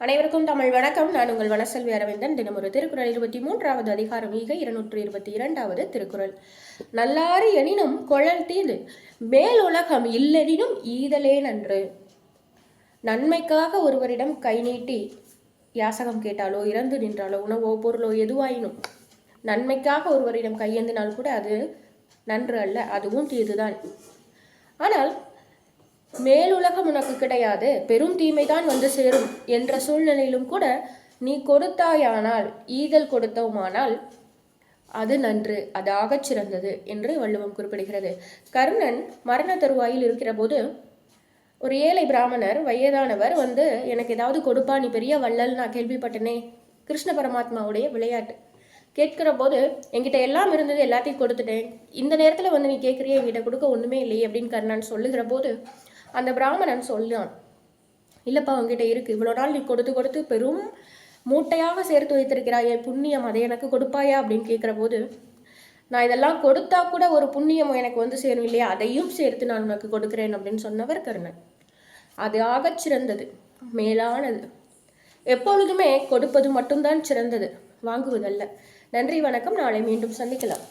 அனைவருக்கும் தமிழ் வணக்கம். நான் உங்கள் வனசெல்வி அரவிந்தன். தினமொரு திருக்குறள். இருபத்தி மூன்றாவது அதிகாரம். ஈக இருநூற்று இருபத்தி இரண்டாவது திருக்குறள். நல்லாறு எனினும் குழல் தீது மேலுலகம் இல்லெனினும் ஈதலே நன்று. நன்மைக்காக ஒருவரிடம் கை நீட்டி யாசகம் கேட்டாலோ இறந்து நின்றாலோ உணவோ பொருளோ எதுவாயினும் நன்மைக்காக ஒருவரிடம் கையேந்தினால் கூட அது நன்று அல்ல அதுவும் தீதுதான். மேலுலகம் உனக்கு கிடையாது. பெரும் தீமைதான் வந்து சேரும் என்ற சூழ்நிலையிலும் கூட நீ கொடுத்தாயானால் ஈதல் கொடுத்தோமானால் அது நன்று அதாகச் சிறந்தது என்று வள்ளுவம் குறிப்பிடுகிறது. கர்ணன் மரண தருவாயில் இருக்கிற போது ஒரு ஏழை பிராமணர் வயதானவர் வந்து எனக்கு ஏதாவது கொடுப்பா நீ பெரிய வள்ளல் நான் கேள்விப்பட்டனே. கிருஷ்ண பரமாத்மாவுடைய விளையாட்டு. கேட்கிற போது என்கிட்ட எல்லாம் இருந்தது எல்லாத்தையும் கொடுத்துட்டேன். இந்த நேரத்தில் வந்து நீ கேட்குறிய? என்கிட்ட கொடுக்க ஒன்றுமே இல்லையே அப்படின்னு கர்ணன் சொல்லுகிற போது அந்த பிராமணன் சொல்லான் இல்லைப்பா உங்ககிட்ட இருக்கு. இவ்வளோ நாள் நீ கொடுத்து கொடுத்து பெரும் மூட்டையாக சேர்த்து வைத்திருக்கிறாயே புண்ணியம் அதை எனக்கு கொடுப்பாயா? அப்படின்னு கேட்குற போது நான் இதெல்லாம் கொடுத்தா கூட ஒரு புண்ணியம் எனக்கு வந்து சேரும் இல்லையா? அதையும் சேர்த்து நான் உனக்கு கொடுக்குறேன் அப்படின்னு சொன்னவர் கர்ணன். அது ஆகச் சிறந்தது மேலானது. எப்பொழுதுமே கொடுப்பது மட்டும்தான் சிறந்தது. வாங்குவதல்ல. நன்றி வணக்கம். நாளை மீண்டும் சந்திக்கலாம்.